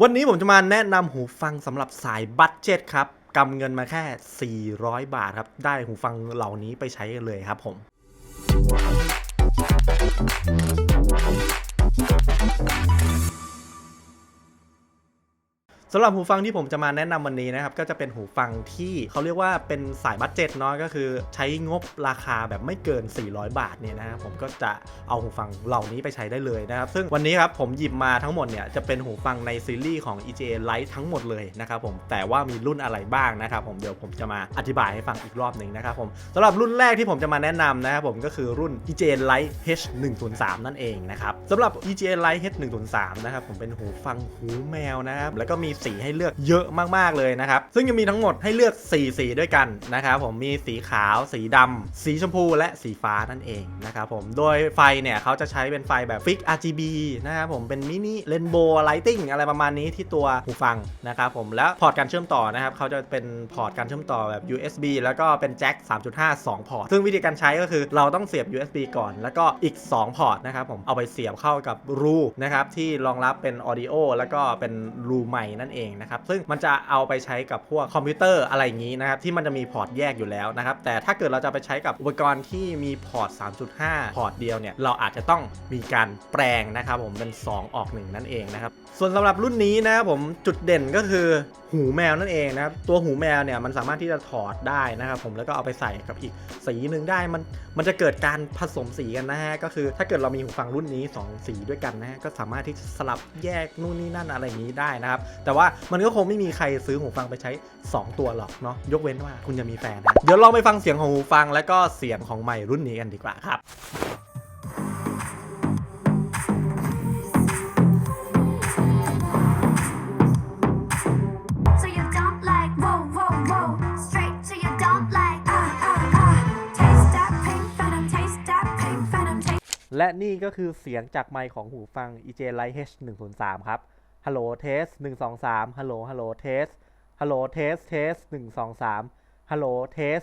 วันนี้ผมจะมาแนะนำหูฟังสำหรับสายบัตเจ็ตครับกำเงินมาแค่ 400 บาทครับ ได้หูฟังเหล่านี้ไปใช้กันเลยครับผม สำหรับหูฟังที่ผมจะมาแนะนำวันนี้นะครับก็จะเป็นหูฟังที่เขาเรียกว่าเป็นสายบัตเจ็ตเนาะก็คือใช้งบราคาแบบไม่เกิน 400 บาทเนี่ยนะครับผมก็จะเอาหูฟังเหล่านี้ไปใช้ได้เลยนะครับซึ่งวันนี้ครับผมหยิบมาทั้งหมดเนี่ยจะเป็นหูฟังในซีรีส์ของ EJA Lite ทั้งหมดเลยนะครับผมแต่ว่ามีรุ่นอะไรบ้างนะครับผมเดี๋ยวผมจะมาอธิบายให้ฟังอีกรอบหนึ่งนะครับผมสำหรับรุ่นแรกที่ผมจะมาแนะนำนะครับผมก็คือรุ่น EJA Lite H103 นั่นเองนะครับสำหรับ EJA Lite H103 นะครับผมเป็นหูฟังหูแมวนะครับแล้วก็มีสีให้เลือกเยอะมากๆเลยนะครับ ซึ่งจะมีทั้งหมดให้เลือก 4 สีด้วยกันนะครับผมมีสีขาว สีดำสีชมพูและสีฟ้านั่นเองนะครับผมโดยไฟเนี่ยเขาจะใช้เป็นไฟแบบฟิก RGB นะครับผมเป็นมินิเรนโบว์ไลติงอะไรประมาณนี้ที่ตัวหูฟังนะครับผมแล้วพอร์ตการเชื่อมต่อนะครับเขาจะเป็นพอร์ตการเชื่อมต่อแบบ USB แล้วก็เป็นแจ็ค3.5 2 พอร์ต ซึ่งวิธีการใช้ก็คือเราต้องเสียบ USB ก่อน แล้วก็อีก 2 พอร์ตนะครับผมเอาไปเสียบเข้ากับรูนะครับที่รองรับเป็น Audio แล้วก็เป็นรูใหม่นั่นเองนะครับซึ่งมันจะเอาไปใช้กับพวกคอมพิวเตอร์อะไรอย่างนี้นะครับที่มันจะมีพอร์ตแยกอยู่แล้วนะครับแต่ถ้าเกิดเราจะไปใช้กับอุปกรณ์ที่มีพอร์ต 3.5 พอร์ตเดียวเนี่ยเราอาจจะต้องมีการแปลงนะครับผมเป็น 2 ออก 1 นั่นเองนะครับส่วนสำหรับรุ่นนี้นะครับผมจุดเด่นก็คือหูแมวนั่นเองนะครับตัวหูแมวเนี่ยมันสามารถที่จะถอดได้นะครับผมแล้วก็เอาไปใส่กับอีกสีหนึ่งได้มันมันจะเกิดการผสมสีกันนะฮะก็คือถ้าเกิดเรามีหูฟังรุ่นนี้ 2 สีด้วยกันนะฮะก็สามารถที่จะสลับแยกนู่นนี่นั่นอะไรอย่างนี้ได้นะครับแต่ว่ามันก็คงไม่มีใครซื้อหูฟังไปใช้ 2 ตัวหรอกเนาะยกเว้นว่าคุณจะมีแฟนนะเดี๋ยวลองไปฟังเสียงของหูฟังแล้วก็เสียงของใหม่รุ่นนี้กันดีกว่าครับ So you don't like whoa whoa whoa straight to you don't like uh uh uh taste that pink venom taste that pink venom taste และนี่ก็คือเสียงจากไมค์ของหูฟัง EJ Lite H103 ครับ ฮัลโหลเทส123ฮัลโหลฮัลโหลเทสฮัลโหลเทสเทส123ฮัลโหลเทส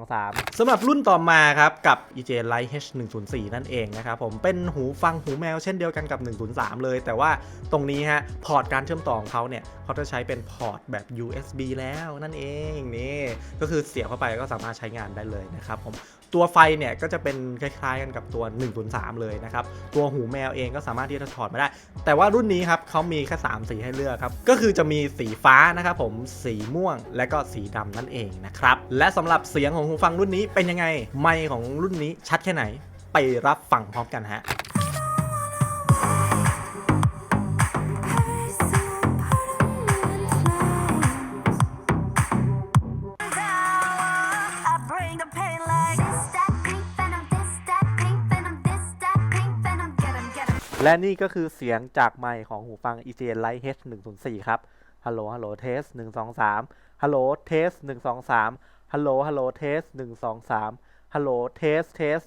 123สำหรับรุ่นต่อมาครับ กับ EJ Lite H104 นั่นเองนะครับผมเป็นหูฟังหูแมวเช่นเดียวกันกับ 103 เลย แต่ว่าตรงนี้ฮะ พอร์ตการเชื่อมต่อของเขาเนี่ยเขาจะใช้เป็นพอร์ตแบบ USB แล้วนั่นเองนี่ก็คือเสียบเข้าไปก็สามารถใช้งานได้เลยนะครับผม ตัวไฟเนี่ยก็จะเป็นคล้ายๆกันกับตัว 103 เลยนะครับ ตัวหูแมวเองก็สามารถที่จะถอดมาได้ แต่ว่ารุ่นนี้ครับเขามีแค่3สีให้เลือกครับ ก็คือจะมีสีฟ้านะครับผม สีม่วง และก็สีดำนั่นเองนะครับ และสำหรับเสียงของหูฟังรุ่นนี้เป็นยังไง ไมค์ของรุ่นนี้ชัดแค่ไหน ไปรับฟังพร้อมกันฮะ และนี่ก็คือเสียงจากไมค์ของหูฟัง EJ Lite H104 ครับ ฮัลโหล ฮัลโหล เทส123 ฮัลโหล เทส123 ฮัลโหล ฮัลโหล เทส123 ฮัลโหล เทส เทส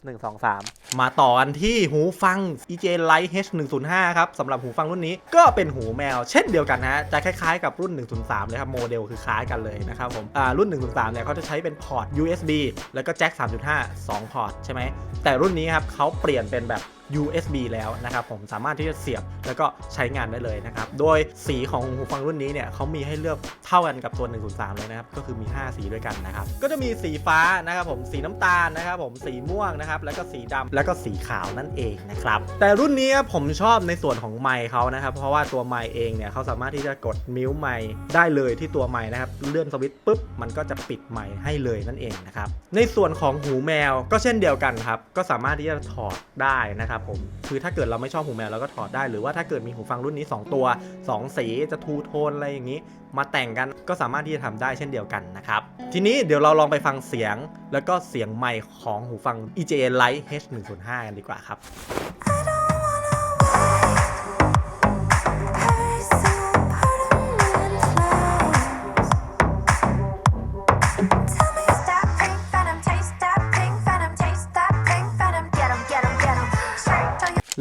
123 มาต่อกันที่หูฟัง EJ Lite H105 ครับสำหรับหูฟังรุ่นนี้ก็เป็นหูแมว เช่นเดียวกันฮะ จะคล้ายๆกับรุ่น 103 เลยครับ โมเดลคือคล้ายกันเลยนะครับผมรุ่น 103 เนี่ยเขาจะใช้เป็นพอร์ต USB แล้วก็แจ็ค3.5 2 พอร์ตใช่ไหมแต่รุ่นนี้ครับเขาเปลี่ยนเป็นแบบ USB แล้วนะครับผมสามารถที่จะเสียบแล้วก็ใช้งานได้เลยนะครับ โดยสีของหูฟังรุ่นนี้เนี่ยเขามีให้เลือกเท่ากันกับตัว 103 เลยนะครับ ก็คือมี 5 สีด้วยกันนะครับ ก็จะมีสีฟ้านะครับผมสีน้ำตาลนะครับผมสีม่วงนะครับแล้วก็สีดำแล้วก็สีขาวนั่นเองนะครับแต่รุ่นนี้ผมชอบในส่วนของไมค์เขานะครับ เพราะว่าตัวไมค์เองเนี่ยเขาสามารถที่จะกดมิวไมค์ได้เลยที่ตัวไมค์นะครับเลื่อนสวิตช์ปุ๊บมันก็จะปิดไมค์ให้เลยนั่นเองนะครับในส่วนของหูแมวก็เช่นเดียวกันครับก็สามารถที่จะถอดได้นะครับผมคือถ้าเกิดเราไม่ชอบหูแมวเราก็ถอดได้ หรือว่าถ้าเกิดมีหูฟังรุ่นนี้ 2 ตัว 2 สีจะทูโทนอะไรอย่างนี้ มาแต่งกันก็สามารถที่จะทำได้เช่นเดียวกันนะครับ ทีนี้เดี๋ยวเราลองไปฟังเสียง แล้วก็เสียงไมค์ของหูฟัง ejn Lite H105 กันดีกว่าครับ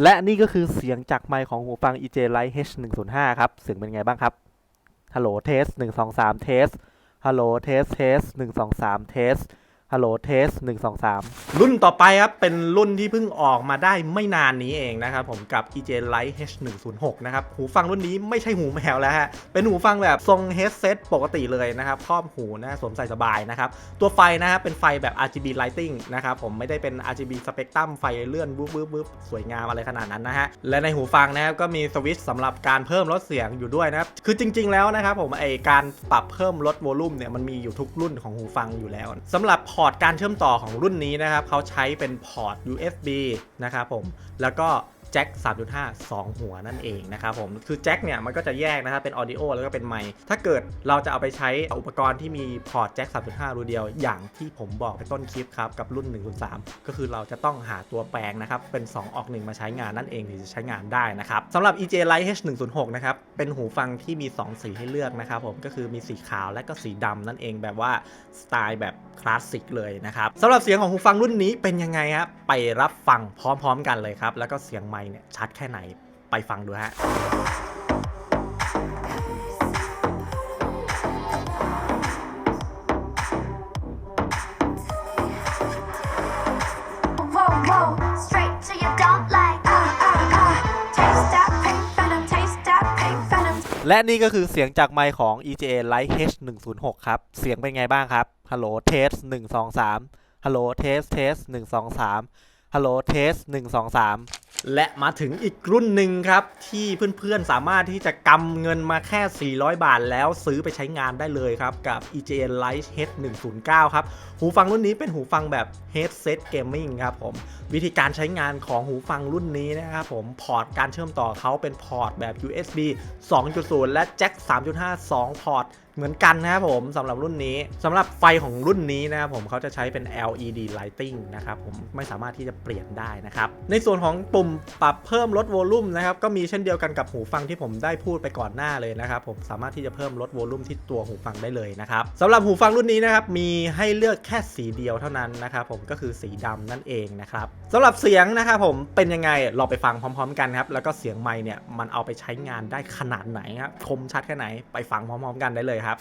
และนี่ก็คือเสียงจากไมค์ของหูฟัง EJ Lite H105 ครับ เสียงเป็นไงบ้างครับ ฮัลโหลเทส123เทสฮัลโหลเทสเทส123เทส ฮัลโหลเทสหนึ่งสองสามรุ่นต่อไปครับ เป็นรุ่นที่เพิ่งออกมาได้ไม่นานนี้เองนะครับผมกับ EJ Lite H106 นะครับ หูฟังรุ่นนี้ไม่ใช่หูแมวแล้วฮะ เป็นหูฟังแบบทรง headset ปกติเลยนะครับครอบหูนะสวมใส่สบายนะครับ ตัวไฟนะฮะเป็นไฟแบบ RGB lighting นะครับผมไม่ได้เป็น RGB spectrum ไฟเลื่อนวืบวืบวืบสวยงามอะไรขนาดนั้นนะฮะ และในหูฟังนะครับก็มีสวิตช์สำหรับการเพิ่มลดเสียงอยู่ด้วยนะครับคือจริง ๆ แล้วนะครับผมไอการปรับเพิ่มลดโวลูมเนี่ยมันมีอยู่ทุกรุ่นของหูฟังอยู่แล้วสำหรับอร์ตการเชื่อมต่อของรุ่นนี้นะครับเขาใช้เป็นพอร์ต USB นะครับผมแล้วก็ จ็ค 3.5 2 หัวนั่นเองนะครับผม คือแจ็คเนี่ยมันก็จะแยกนะครับเป็นออดิโอแล้วก็เป็นไมค์ถ้าเกิดเราจะเอาไปใช้อุปกรณ์ที่มีพอร์ตแจ็ค 3.5 รูเดียว อย่างที่ผมบอกไปต้นคลิปครับ กับรุ่น103ก็คือเราจะต้องหาตัวแปลงนะครับ เป็น 2 ออก 1 มาใช้งานนั่นเองถึงจะใช้งานได้นะครับสำหรับ EJ Lite H106 นะครับ เป็นหูฟังที่มี 2 สีให้เลือกนะครับผม ก็คือมีสีขาวและก็สีดำนั่นเองแบบว่าสไตล์แบบคลาสสิกเลยนะครับสำหรับเสียงของหูฟังรุ่นนี้เป็นยังไงครับไปรับฟังพร้อม ๆ กันเลยครับแล้วก็เสียงไมคเนี่ยชัดแค่ไหนไปฟังดูฮะ Whoa, whoa, straight to your dump like, uh, uh, uh. Taste that pink venom, taste that pink venom. และนี่ก็คือเสียงจากไมค์ของ EJA Lite H106 ครับ เสียงเป็นไงบ้างครับ ฮัลโหลเทสหนึ่งสองสามฮัลโหลเทสเทสหนึ่งสองสามฮัลโหลเทสหนึ่งสองสาม และมาถึงอีกรุ่นหนึ่งครับ ที่เพื่อนๆสามารถที่จะกำเงินมาแค่ 400 บาทแล้วซื้อไปใช้งานได้เลยครับ กับ EJN Lite H109 ครับ หูฟังรุ่นนี้เป็นหูฟังแบบ headset gaming ครับผมวิธีการใช้งานของหูฟังรุ่นนี้นะครับผมพอร์ตการเชื่อมต่อเขาเป็นพอร์ตแบบ USB 2.0 และแจ็ค3.5 2 พอร์ตเหมือนกันนะครับผมสำหรับรุ่นนี้สำหรับไฟของรุ่นนี้นะครับผมเขาจะใช้เป็น LED lighting นะครับผมไม่สามารถที่จะเปลี่ยนได้นะครับในส่วนของปุ่มปรับเพิ่มลดโวลูมนะครับก็มีเช่นเดียวกันกับหูฟังที่ผมได้พูดไปก่อนหน้าเลยนะครับผมสามารถที่จะเพิ่มลดโวลูมที่ตัวหูฟังได้เลยนะครับสำหรับหูฟังรุ่นนี้นะครับมีให้เลือกแค่สีเดียวเท่านั้นนะครับผมก็คือสีดำนั่นเองนะครับ สำหรับเสียงนะครับผมเป็นยังไงเราไปฟังพร้อม ๆ กันครับ แล้วก็เสียงไม์เนี่ยมันเอาไปใช้งานได้ขนาดไหนครับคมชัดแค่ไหนไปฟังพร้อม ๆ กันได้เลยครับ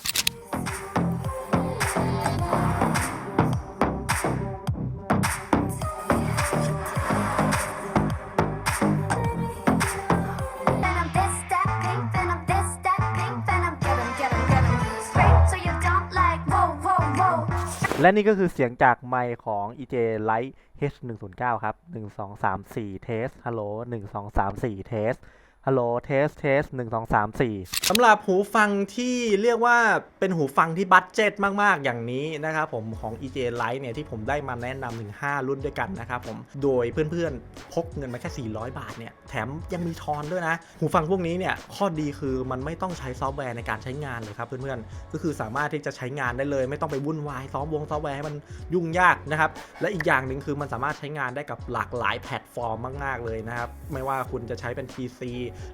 และนี่ก็คือเสียงจากไมค์ของ EJ Lite H109 ครับ 1 2 3 4เทสฮัลโหล1 2 3 4เทส ฮัลโหลเทสเทส1 2 3 4สำหรับหูฟังที่เรียกว่าเป็นหูฟังที่บัตเจ็ตมาก ๆ อย่างนี้นะครับผมของ EJ Lite เนี่ยที่ผมได้มาแนะนำถึง 5 รุ่นด้วยกันนะครับผมโดยเพื่อน ๆ พกเงินมาแค่ 400 บาทเนี่ยแถมยังมีทอนด้วยนะ หูฟังพวกนี้เนี่ยข้อดีคือมันไม่ต้องใช้ซอฟต์แวร์ในการใช้งานเลยครับเพื่อน ๆ ก็คือสามารถที่จะใช้งานได้เลย ไม่ต้องไปวุ่นวายซอฟต์วงซอฟต์แวร์ให้มันยุ่งยากนะครับและอีกอย่างหนึ่งคือมันสามารถใช้งานได้กับหลากหลายแพลตฟอร์มมาก ๆ เลยนะครับไม่ว่าคุณจะใช้เป็น PC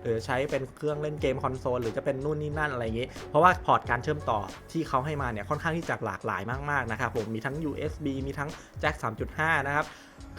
หรือใช้เป็นเครื่องเล่นเกมคอนโซลหรือจะเป็นนู่นนี่นั่นอะไรอย่างนี้ เพราะว่าพอร์ตการเชื่อมต่อที่เขาให้มาเนี่ยค่อนข้างที่จะหลากหลายมากๆนะครับผมมีทั้ง USB มีทั้งแจ็ค3.5 นะครับ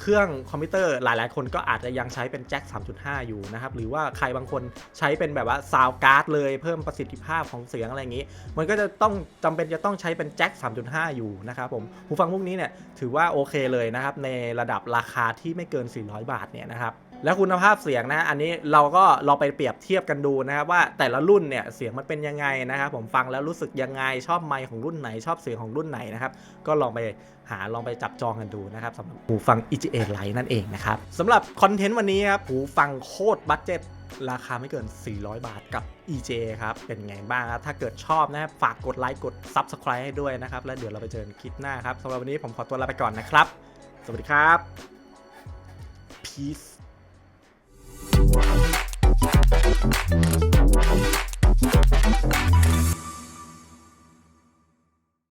เครื่องคอมพิวเตอร์หลาย ๆ คนก็อาจจะยังใช้เป็นแจ็ค 3.5 อยู่นะครับ หรือว่าใครบางคนใช้เป็นแบบว่าซาวการ์ดเลยเพิ่มประสิทธิภาพของเสียงอะไรอย่างนี้ มันก็จะต้องจำเป็นจะต้องใช้เป็นแจ็ค 3.5 อยู่นะครับผมหูฟังพวกนี้เนี่ยถือว่าโอเคเลยนะครับ ในระดับราคาที่ไม่เกิน 400 บาทเนี่ยนะครับ แล้วคุณภาพเสียงนะ อันนี้เราก็ลองไปเปรียบเทียบกันดูนะครับว่าแต่ละรุ่นเนี่ยเสียงมันเป็นยังไงนะครับผมฟังแล้วรู้สึกยังไงชอบไมค์ของรุ่นไหนชอบเสียงของรุ่นไหนนะครับก็ลองไปหาลองไปจับจองกันดูนะครับสำหรับหูฟัง EGA Lite นั่นเองนะครับสำหรับคอนเทนต์วันนี้ครับหูฟังโคตรบัตเจ็ตราคาไม่เกิน 400 บาทกับ EJ ครับ เป็นไงบ้างครับ ถ้าเกิดชอบนะครับฝากกดไลค์กด Subscribe ให้ด้วยนะครับ แล้วเดี๋ยวเราไปเจอกันคลิปหน้าครับสำหรับวันนี้ผมขอตัวลาไปก่อนนะครับ สวัสดีครับ peace Thank you